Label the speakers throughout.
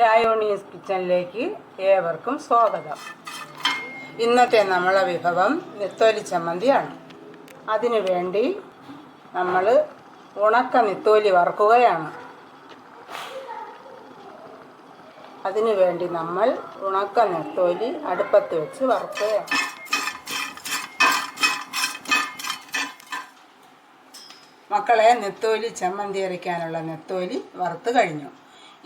Speaker 1: രായോണീസ് കിച്ചണിലേക്ക് ഏവർക്കും സ്വാഗതം. ഇന്നത്തെ നമ്മളെ വിഭവം നെത്തോലി ചമ്മന്തിയാണ്. അതിനു വേണ്ടി നമ്മൾ ഉണക്ക നെത്തോലി വറുക്കുകയാണ്. അതിനു വേണ്ടി നമ്മൾ ഉണക്ക നെത്തോലി അടുപ്പത്ത് വെച്ച് വറുക്കുകയാണ്. മക്കളെ നെത്തോലി ചമ്മന്തി അരയ്ക്കാനുള്ള നെത്തോലി വറുത്ത് കഴിഞ്ഞു.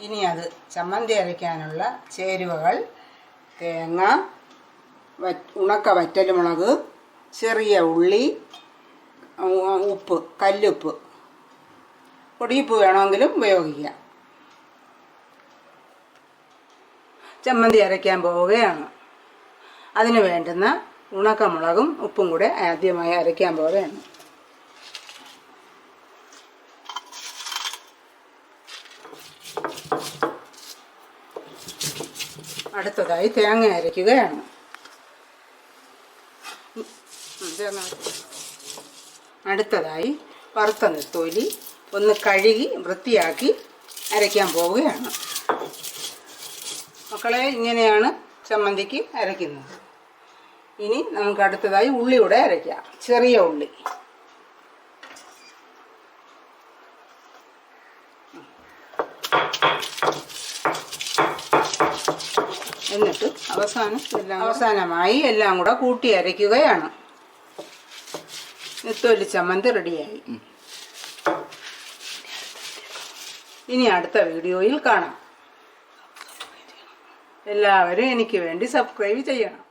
Speaker 1: ഇനി അത് ചമ്മന്തി അരയ്ക്കാനുള്ള ചേരുവകൾ തേങ്ങ ഉണക്ക വറ്റൽമുളക് ചെറിയ ഉള്ളി ഉപ്പ് കല്ലുപ്പ്. പൊടിയുപ്പ് വേണമെങ്കിലും ഉപയോഗിക്കാം. ചമ്മന്തി അരയ്ക്കാൻ പോവുകയാണ്. അതിന് വേണ്ടുന്ന ഉണക്കമുളകും ഉപ്പും കൂടെ ആദ്യമായി അരയ്ക്കാൻ പോവുകയാണ്. അടുത്തതായി തേങ്ങ അരയ്ക്കുകയാണ്. അടുത്തതായി വറുത്ത നെത്തോലി ഒന്ന് കഴുകി വൃത്തിയാക്കി അരയ്ക്കാൻ പോവുകയാണ്. മക്കളെ ഇങ്ങനെയാണ് ചമ്മന്തിക്ക് അരയ്ക്കുന്നത്. ഇനി നമുക്ക് അടുത്തതായി ഉള്ളിയുടെ അരയ്ക്കാം. ചെറിയ ഉള്ളി. എന്നിട്ട് അവസാനം എല്ലാം അവസാനമായി എല്ലാം കൂടെ കൂട്ടി അരയ്ക്കുകയാണ്. നെത്തോലി ചമ്മന്തി റെഡിയായി. ഇനി അടുത്ത വീഡിയോയിൽ കാണാം. എല്ലാവരും എനിക്ക് വേണ്ടി സബ്സ്ക്രൈബ് ചെയ്യണം.